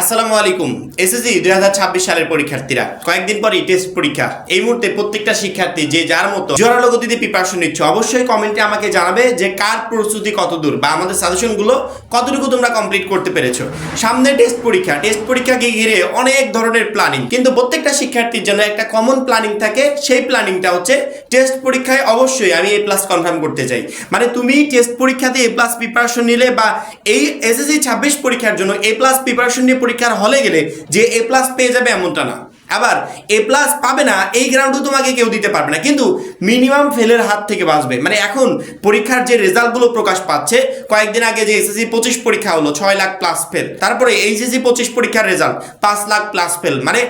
আসসালামু আলাইকুম। এসএসসি দুই হাজার ছাব্বিশ সালের পরীক্ষার্থীরা, কয়েকদিন পরই টেস্ট পরীক্ষা। এই মুহূর্তে প্রত্যেকটা শিক্ষার্থী যে যার মতো জোরালো গতিতে প্রিপারেশন নিচ্ছে, অবশ্যই কমেন্টে আমাকে জানাবে যে কার প্রস্তুতি কত দূর বা আমাদের সাজেশনগুলো কতটুকু তোমরা কমপ্লিট করতে পেরেছ। সামনে টেস্ট পরীক্ষা। টেস্ট পরীক্ষাকে ঘিরে অনেক ধরনের প্ল্যানিং কিন্তু প্রত্যেকটা শিক্ষার্থীর জন্য একটা কমন প্ল্যানিং থাকে। সেই প্ল্যানিংটা হচ্ছে টেস্ট পরীক্ষায় অবশ্যই আমি এ প্লাস কনফার্ম করতে চাই। মানে তুমি টেস্ট পরীক্ষাতে এ প্লাস প্রিপারেশন নিলে বা এই এসএসসি ছাব্বিশ পরীক্ষার জন্য এ প্লাস প্রিপারেশন নিয়ে পরীক্ষার হলে গেলে যে এ প্লাস পেয়ে যাবে এমনটা না। আবার এ প্লাস পাবে না, এই গ্রাউন্ডও তোমাকে কেউ দিতে পারবে না। কিন্তু মিনিমাম ফেলের হাত থেকে বাঁচবে। মানে এখন পরীক্ষার যে রেজাল্টগুলো প্রকাশ পাচ্ছে, কয়েকদিন আগে যে এসএসসি পঁচিশ পরীক্ষা হলো, ছয় লাখ প্লাস ফেল তারপরে এইচএসসি পঁচিশ পরীক্ষার রেজাল্ট, পাঁচ লাখ প্লাস ফেল মানে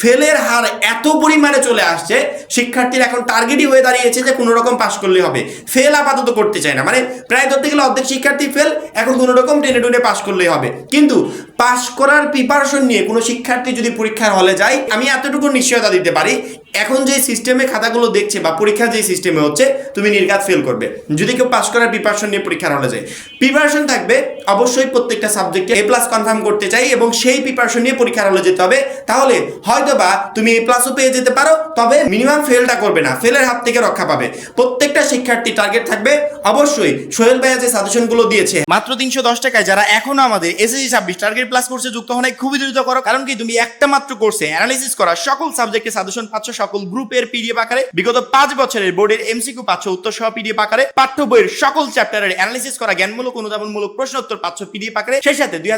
ফেলের হার এত পরিমাণে চলে আসছে, শিক্ষার্থীর এখন টার্গেটই হয়ে দাঁড়িয়েছে যে কোনো রকম পাশ করলে হবে। ফেল আপাতত করতে চায় না। মানে প্রায় ধরতে গেলে অর্ধেক শিক্ষার্থী ফেল এখন কোনো রকম টেনে টুনে পাশ করলেই হবে। কিন্তু পাশ করার প্রিপারেশন নিয়ে কোনো শিক্ষার্থী যদি পরীক্ষার হলে যায়, আমি এতটুকু নিশ্চয়তা দিতে পারি এখন যে সিস্টেমে খাতাগুলো দেখছে বা পরীক্ষা যে সিস্টেমে হচ্ছে, তুমি নির্ঘাত ফেল করবে। যদি কেউ পাশ করার প্রিপারেশন নিয়ে পরীক্ষার হলে যায়। প্রিপারেশন থাকবে অবশ্যই প্রত্যেকটা সাবজেক্টে এ প্লাস কনফার্ম করতে চাই এবং সেই প্রিপারেশন নিয়ে পরীক্ষার হলে যেতে হবে। তাহলে হয়তো বা তুমি এ প্লাসও পেয়ে যেতে পারো, তবে মিনিমাম ফেলটা করবে না। ফেলের হাত থেকে রক্ষা পাবে। প্রত্যেকটা শিক্ষার্থী টার্গেট থাকবে। অবশ্যই সোহেল ভাইয়া যে সাজেশনগুলো দিয়েছে, মাত্র তিনশো দশ টাকায় যারা এখনও আমাদের এসএসসি ছাব্বিশ টার্গেট প্লাস কোর্সে যুক্ত হওয়া খুবই দ্রুত করো। কারণ কি, তুমি একটা মাত্র কোর্সে অ্যানালিসিস করা সকল সাবজেক্টের সাজেশন পাচ্ছ সকল গ্রুপের পিডিএফ আকারে বিগত পাঁচ বছরের বোর্ডের এমসিকিউ পাচ্ছ উত্তর সহ পিডিএফ আকারে, পাঠ্য বইয়ের সকল চ্যাপ্টারের অ্যানালিসিস করা, জ্ঞানমূলক, অনুধাবনমূলক প্রশ্ন উত্তর পাচ্ছ পিডিএফ আকারে। সেই সাথে দুই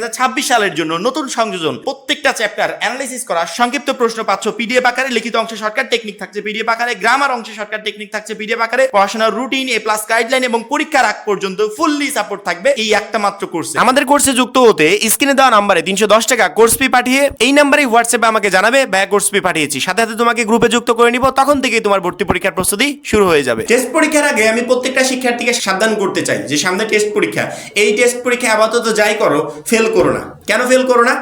সালের জন্য নতুন সংযোজন, প্রত্যেকটা চ্যাপ্টার অ্যানালিসিস করা, সংক্ষিপ্ত প্রশ্ন পাচ্ছ পিডিএফ আকারে, লিখিত অংশে শর্টকাট টেকনিক থাকছে পিডিএফ আকারে গ্রামার অংশে শর্টকাট টেকনিক থাকছে পিডিএফ আকারে, পড়াশোনার রুটিন এ প্লাস গাইডলাইন এবং পরীক্ষার আগ পর্যন্ত ফুললি সাপোর্ট থাকবে এই একটা মাত্র কোর্সে আমাদের কোর্সে যুক্ত হতে স্ক্রিনে দেওয়া নাম্বারে তিনশো দশ টাকা কোর্স ফি পাঠিয়ে এই নাম্বারে হোয়াটসঅ্যাপে আমাকে জানাবে, ব্যয় কোর্স ফি পাঠিয়েছি। সাথে সাথে তোমাকে গ্রুপে যুক্ত করে নিব, তখন থেকেই তোমার ভর্তি পরীক্ষার প্রস্তুতি শুরু হয়ে যাবে। টেস্ট পরীক্ষার আগে আমি প্রত্যেকটা শিক্ষার্থীকে সাবধান করতে চাই যে সামনে টেস্ট পরীক্ষা। এই টেস্ট পরীক্ষা আপাতত যাই করো ফেল করো না। কেন ফেল করো না?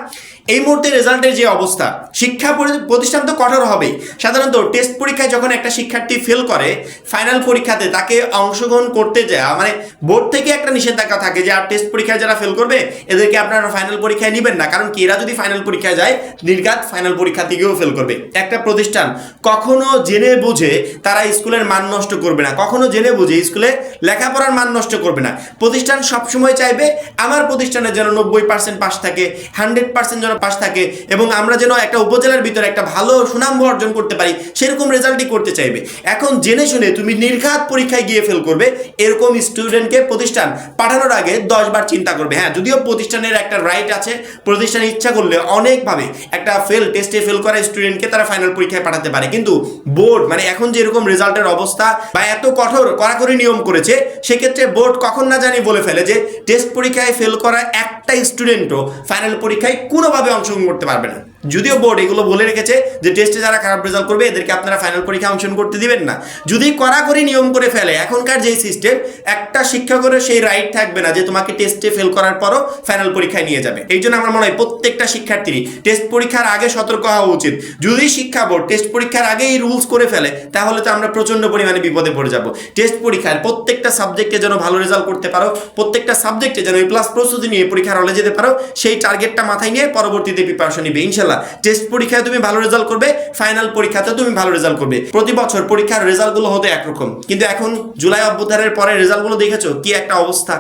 এই মুহূর্তে রেজাল্টের যে অবস্থা, শিক্ষা প্রতিষ্ঠান তো কঠোর হবেই সাধারণত টেস্ট পরীক্ষায় যখন একটা শিক্ষার্থী ফেল করে ফাইনাল পরীক্ষাতে তাকে অংশগ্রহণ করতে যাওয়া মানে বোর্ড থেকে একটা নিষেধাজ্ঞা থাকে যে, আর টেস্ট পরীক্ষায় যারা ফেল করবে, এদেরকে আপনারা ফাইনাল পরীক্ষায় নেবেন না। কারণ কি, এরা যদি ফাইনাল পরীক্ষায় যায়, নির্ঘাত ফাইনাল পরীক্ষা থেকেও ফেল করবে। একটা প্রতিষ্ঠান কখনো জেনে বুঝে তারা স্কুলের মান নষ্ট করবে না। কখনো জেনে বুঝে স্কুলে লেখাপড়ার মান নষ্ট করবে না। প্রতিষ্ঠান সবসময় চাইবে, আমার প্রতিষ্ঠানের যেন নব্বই পার্সেন্ট পাস থাকে হান্ড্রেড পার্সেন্ট যেন পাস থাকে এবং আমরা যেন একটা উপজেলার ভিতরে একটা ভালো সুনাম অর্জন করতে পারি, সেরকম রেজাল্টই করতে চাইবে। এখন জেনে শুনে তুমি নির্ঘাত পরীক্ষায় গিয়ে ফেল করবে, এরকম স্টুডেন্টকে প্রতিষ্ঠান পাঠানোর আগে দশবার চিন্তা করবে। হ্যাঁ যদিও প্রতিষ্ঠানের একটা রাইট আছে প্রতিষ্ঠান ইচ্ছা করলে অনেকভাবে একটা ফেল টেস্টে ফেল করা স্টুডেন্টকে তারা ফাইনাল পরীক্ষায় পাঠাতে পারে। কিন্তু বোর্ড মানে এখন যে এরকম রেজাল্টের অবস্থা বা এত কঠোর, কড়াকড়ি নিয়ম করেছে, সেক্ষেত্রে বোর্ড কখন না জানি বলে ফেলে যে টেস্ট পরীক্ষায় ফেল করা একটা স্টুডেন্টও ফাইনাল পরীক্ষায় কোনোভাবে অংশগ্রহণ করতে পারবে না। যদিও বোর্ড এগুলো বলে রেখেছে যে টেস্টে যারা খারাপ রেজাল্ট করবে, এদেরকে আপনারা ফাইনাল পরীক্ষা অংশগ্রহণ করতে দিবেন না। যদি কড়াকড়ি নিয়ম করে ফেলে, এখনকার যেই সিস্টেম একটা শিক্ষকের সেই রাইট থাকবে না যে তোমাকে টেস্টে ফেল করার পরও ফাইনাল পরীক্ষায় নিয়ে যাবে। এই জন্য আমার মনে হয় প্রত্যেকটা শিক্ষার্থী টেস্ট পরীক্ষার আগে সতর্ক হওয়া উচিত। যদি শিক্ষা বোর্ড টেস্ট পরীক্ষার আগে এই রুলস করে ফেলে, তাহলে তো আমরা প্রচণ্ড পরিমাণে বিপদে পড়ে যাব। টেস্ট পরীক্ষার প্রত্যেকটা সাবজেক্টে যেন ভালো রেজাল্ট করতে পারো, প্রত্যেকটা সাবজেক্টে যেন এই প্লাস প্রস্তুতি নিয়ে পরীক্ষার হলে যেতে পারো, সেই টার্গেটটা মাথায় নিয়ে পরবর্তীতে প্রিপারেশন নিবে, ইনশাল্লাহ। টেস্ট পরীক্ষায় তুমি ভালো রেজাল্ট করবে ফাইনাল পরীক্ষাতে তুমি ভালো রেজাল্ট করবে। প্রতি বছর পরীক্ষার রেজাল্টগুলো হতো একরকম। কিন্তু এখন জুলাই অভ্যুত্থানের পরে রেজাল্টগুলো দেখেছ? কি একটা অবস্থা।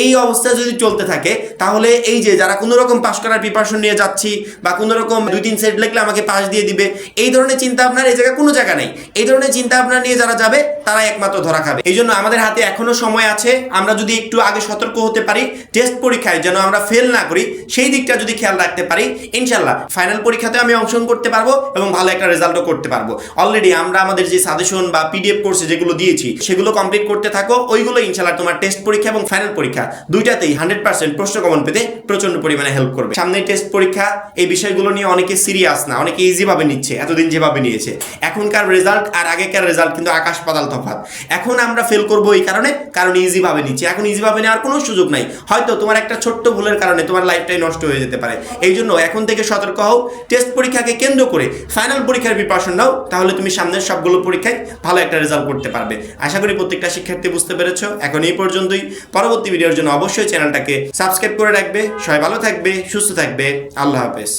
এই অবস্থা যদি চলতে থাকে, তাহলে এই যে যারা কোনো রকম পাশ করার প্রিপারেশন নিয়ে যাচ্ছি, বা কোনো রকম দুই, তিন সেট লিখলে আমাকে পাস দিয়ে দিবে, এই ধরনের চিন্তা আপনার এই জায়গায় কোনো জায়গা নেই। এই ধরনের চিন্তা আপনার নিয়ে যারা যাবে তারা একমাত্র ধরা খাবে। এই জন্য আমাদের হাতে এখনও সময় আছে। আমরা যদি একটু আগে সতর্ক হতে পারি টেস্ট পরীক্ষায় যেন আমরা ফেল না করি, সেই দিকটা যদি খেয়াল রাখতে পারি ইনশাল্লাহ ফাইনাল পরীক্ষাতে আমি অংশগ্রহণ করতে পারব এবং ভালো একটা রেজাল্টও করতে পারব। অলরেডি আমরা আমাদের যে সাজেশন বা পিডিএফ কোর্সে যেগুলো দিয়েছি, সেগুলো কমপ্লিট করতে থাকো। ওইগুলো ইনশাল্লাহ তোমার টেস্ট পরীক্ষা এবং ফাইনাল পরীক্ষা দুইটাতেই হান্ড্রেড পার্সেন্ট প্রশ্ন কমন পেতে প্রচণ্ড পরিমাণে হেল্প করবে। সামনে টেস্ট পরীক্ষা, এই বিষয়গুলো নিয়ে অনেকে সিরিয়াস না, অনেকে ইজি ভাবে নিচ্ছে, এতদিন যেভাবে নিয়েছে। এখনকার রেজাল্ট আর আগেকার রেজাল্ট কিন্তু আকাশ পাতাল তফাৎ। এখন আমরা ফেল করব এই কারণে, কারণ ইজি ভাবে নিচ্ছে। এখন ইজি ভাবে নেওয়ার কোনো সুযোগ নাই। হয়তো তোমার একটা ছোট্ট ভুলের কারণে তোমার লাইফটাই নষ্ট হয়ে যেতে পারে। এই জন্য এখন থেকে সতর্ক হও টেস্ট পরীক্ষাকে কেন্দ্র করে ফাইনাল পরীক্ষার প্রিপারেশন নাও, তাহলে তুমি সামনের সবগুলো পরীক্ষায় ভালো একটা রেজাল্ট করতে পারবে। আশা করি প্রত্যেকটা শিক্ষার্থী বুঝতে পেরেছ। এখন এই পর্যন্তই। পরবর্তী ভিডিওর জন্য অবশ্যই চ্যানেলটাকে সাবস্ক্রাইব করে রাখবে। সবাই ভালো থাকবে, সুস্থ থাকবে। আল্লাহ হাফেজ।